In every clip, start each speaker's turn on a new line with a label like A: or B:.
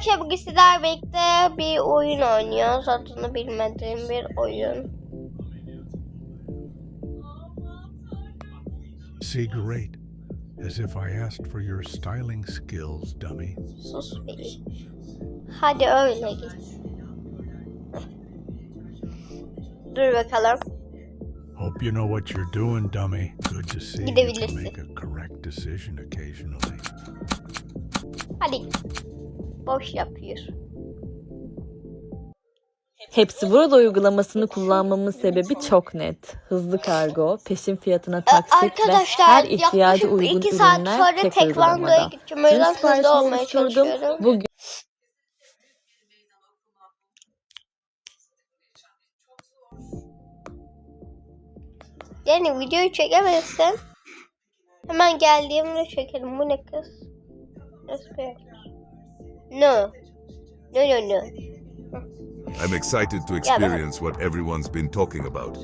A: arkadaşlar bugün sizlerle birlikte bir oyun oynuyoruz. Adını bilmediğim bir oyun.
B: See, great. As if I asked for your styling skills, dummy.
A: Sus bir. Hadi öyle git. Dur bakalım.
B: Hope you know what you're doing, dummy. Good to see you make a correct decision occasionally.
A: Hadi. Boş yapıyor.
C: Hepsi burada uygulamasını kullanmamın sebebi çok net. Hızlı kargo, peşin fiyatına taksit ve her ihtiyacı uygun
A: iki saat
C: ürünler
A: sonra
C: tek
A: tekvandoya gideceğim. O yüzden hızlı olmaya çalışıyorum.
C: Bugün
A: Yani videoyu çekemezsen hemen geldiğimde çekelim. Bu ne kız? Respect. No. No no no.
D: I'm excited to experience what everyone's been talking about.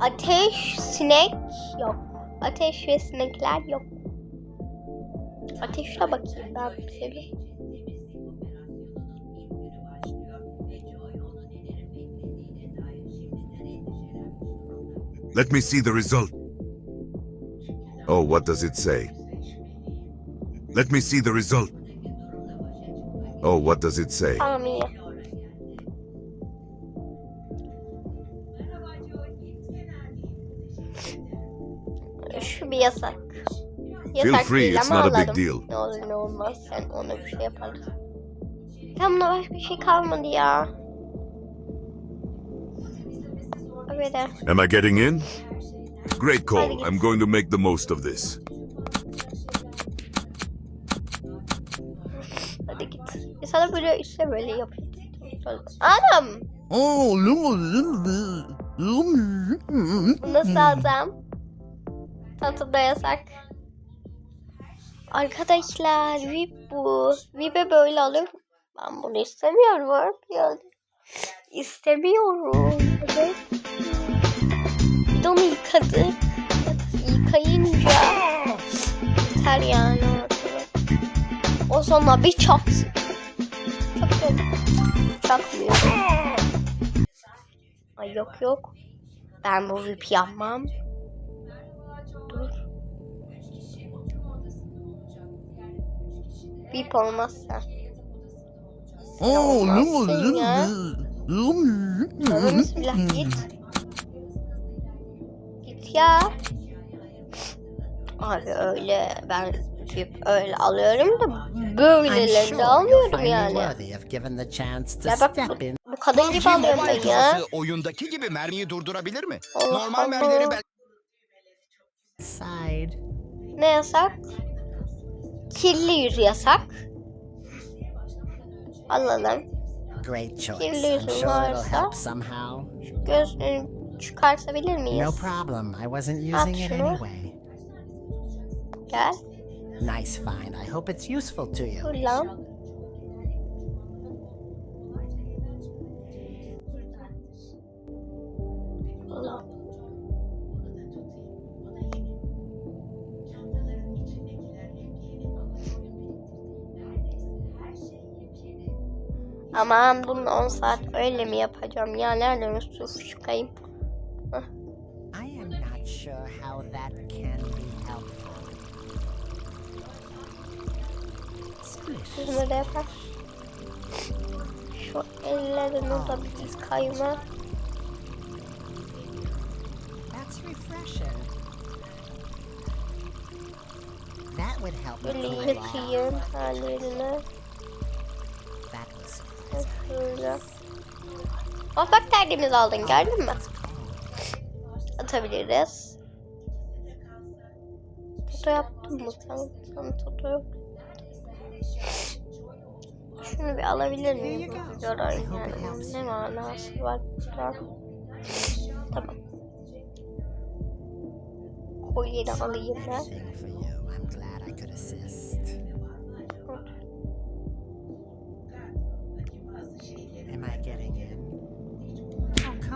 A: Ateş, sinek yok. Ateş ve sinekler yok. Ateşe bakayım ben bir seni.
D: Let me see the result. Oh, what does it say? Let me see the result. Oh, what does it say?
A: Tamam iyi. Şu bir yasak. Yasak
D: free,
A: değil
D: it's
A: ama
D: not a big
A: alalım.
D: deal.
A: Ne olur ne olmaz sen ona bir şey yaparız. Tamam başka bir şey kalmadı ya. Evet.
D: Am I getting in? Great call. I'm going to make the most of this.
A: Sana böyle işte böyle yapayım. Anam. Bu nasıl alacağım? Tatlıda yasak. Arkadaşlar VIP bu. VIP'e böyle alır. Ben bunu istemiyorum. Yani. İstemiyorum. Evet. Bir de onu yıkadı. Yıkayınca yeter yani. O sonra bir çaksın. Çakmıyorum. Ay yok yok. Ben bu VIP yapmam. Dur. VIP olmazsa. Sen olmazsın ya. Tövbe bismillah git. Git ya. Abi öyle ben VIP öyle alıyorum da böylelerini almıyorum yani.
E: worthy if given the chance to
A: Ya bak bu, bu kadın gibi alıyorum ben ya.
F: oyundaki gibi mermiyi durdurabilir mi?
A: Allah
F: Normal
A: Allah.
F: mermileri belki
E: Side.
A: Ne yasak? Kirli yüz yasak. Alalım.
E: Great choice.
A: Kirli yüzün varsa gözlüğünü çıkartabilir miyiz?
E: No problem. I wasn't using it anyway.
A: Gel.
E: Nice find. I hope it's useful to you.
A: Dur lan. Allah. Aman bunu 10 saat öyle mi yapacağım ya nereden üstü çıkayım?
E: I am not sure how that can be helpful.
A: Da yapar. Şu ellerini da bir kayma.
E: That's refreshing. That would help me
A: Böyle yıkayayım hallerini. Şöyle. Bak bak tertemiz aldın gördün mü? Atabiliriz. Toto yaptım mı sen? Sen toto yok. Şunu bir alabilir miyim? Görayım yani. Ne manası var? Tamam. Kolyeyi de alayım ben.
E: Oh,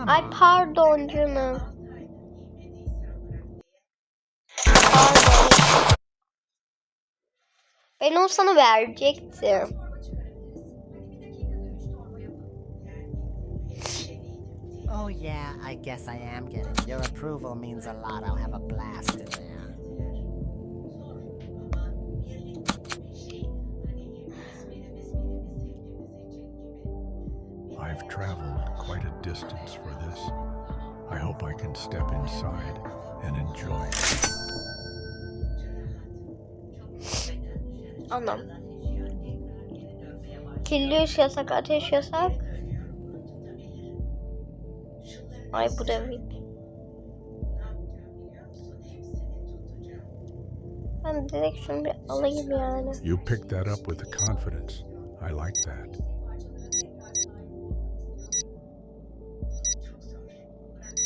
A: Ay
E: on.
A: pardon canım. Pardon. Ben onu sana verecektim.
E: Oh, yeah, I guess I am getting. Your approval means a lot. I'll have a blast in there.
B: I've traveled quite a distance for this. I hope I can step inside and enjoy it.
A: Anam. Kirli ışık yasak, ateş yasak. Ay bu da VIP. Ben direkt şunu bir alayım yani.
B: You picked that up with the confidence. I like that.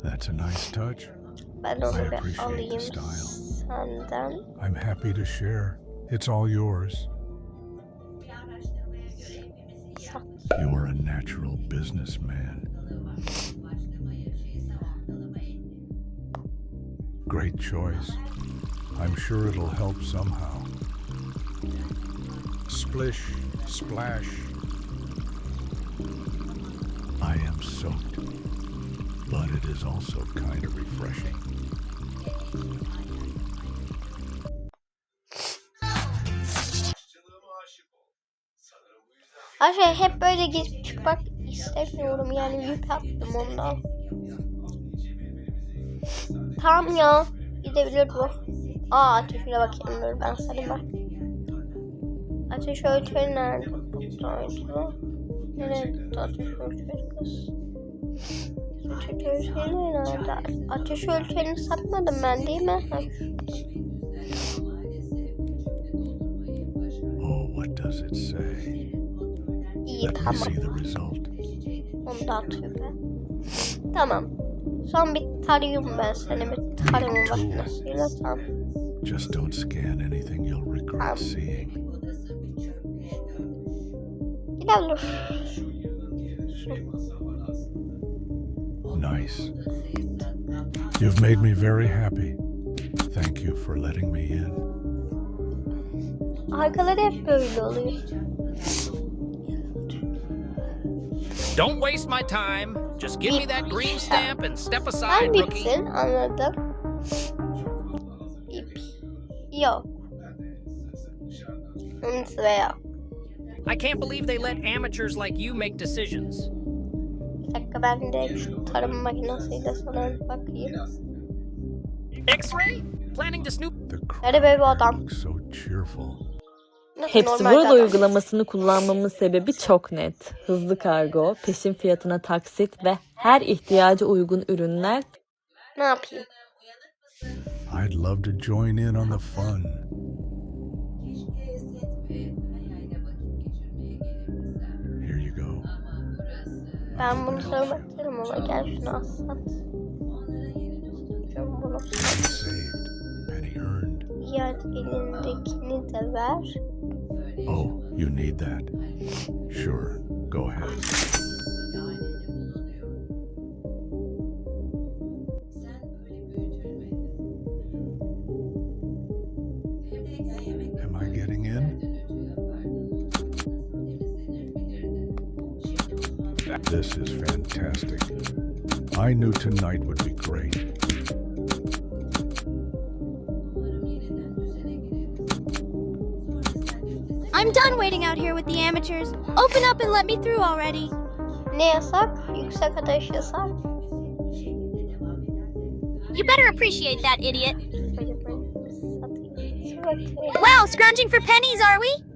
B: That's a nice touch.
A: Ben
B: I
A: bir
B: appreciate the
A: alayım
B: style.
A: senden.
B: I'm happy to share. It's all yours. You are a natural businessman. Great choice. I'm sure it'll help somehow. Splish, splash. I am soaked, but it is also kind of refreshing.
A: Aşağı hep böyle gezip çıkmak istemiyorum yani yük attım ondan. Tamam ya. Gidebilir bu. Aa ateşine bakayım dur ben sana bak. Ateş ölçeri nerede? Buradaydı. Nereye gitti ateş ölçeri kız? Ateş ölçeri nerede? Ateş ölçerini satmadım ben değil mi?
B: Oh, what does it say?
A: İyi tamam. Onu da atıyor be. Tamam. Son bir tarayayım ben seni bir tarama makinesiyle tamam.
B: Just don't scan anything you'll regret um. seeing.
A: Gel.
B: Nice. You've made me very happy. Thank you for letting me in.
A: Arkaları hep böyle oluyor.
G: Don't waste my time. Just give me that green stamp and step aside,
A: Ben
G: rookie.
A: bitsin anladım. İp. Yok. Hıms ve yok.
G: I can't believe they let amateurs like you make decisions.
A: Bir dakika ben de şu tarım makinesiyle sana bir bakayım.
G: X-ray? Planning to snoop?
B: The
A: Nerede böyle bir
B: crowd
A: adam?
B: looks so cheerful.
A: Nasıl
C: Hepsi burada uygulamasını kullanmamın sebebi çok net. Hızlı kargo, peşin fiyatına taksit ve her ihtiyaca uygun ürünler
A: Ne yapayım?
B: I'd love to join in on the fun. Here you go.
A: Ben bunu bakarım ama gel şunu al sat.
B: Saved, penny earned.
A: Elindekini de ver.
B: Oh, you need that? Sure, go ahead. Am I getting in? This is fantastic. I knew tonight would be great.
H: I'm done waiting out here with the amateurs. Open up and let me through already.
A: Ne yasak? Yüksek ateş yasak.
H: You better appreciate that, idiot.
A: Böyle böyle satayım. Şu bakayım.
H: Wow, scrounging for pennies, are we?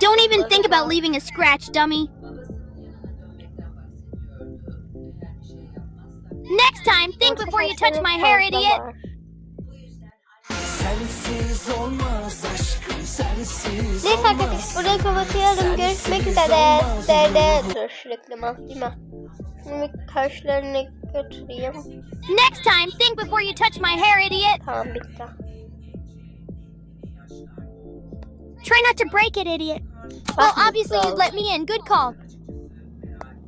H: Don't even think about leaving a scratch, dummy. Think before touch my hair, idiot.
A: Neyse arkadaşlar burayı kapatıyorum. Görüşmek üzere. Derde dur şu reklamı değil mi? Şunu bir götüreyim.
H: Next time, think before you touch my hair, idiot.
A: Tamam bitti.
H: Try not to break it, idiot. Well, obviously you'd let me in. Good call.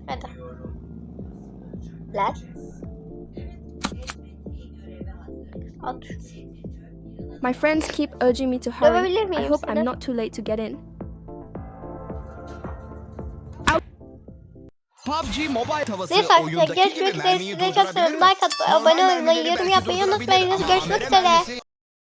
A: Hadi. Lan. At şunu.
I: My friends keep urging me to hurry. I hope? I'm not too late to get in.
F: PUBG Mobile tavası
A: Neyse arkadaşlar
F: oyundaki gibi
A: görüşmek üzere.
F: mermiyi
A: Size
F: mi?
A: Like atmayı, abone olmayı, yorum yapmayı unutmayınız. Görüşmek üzere.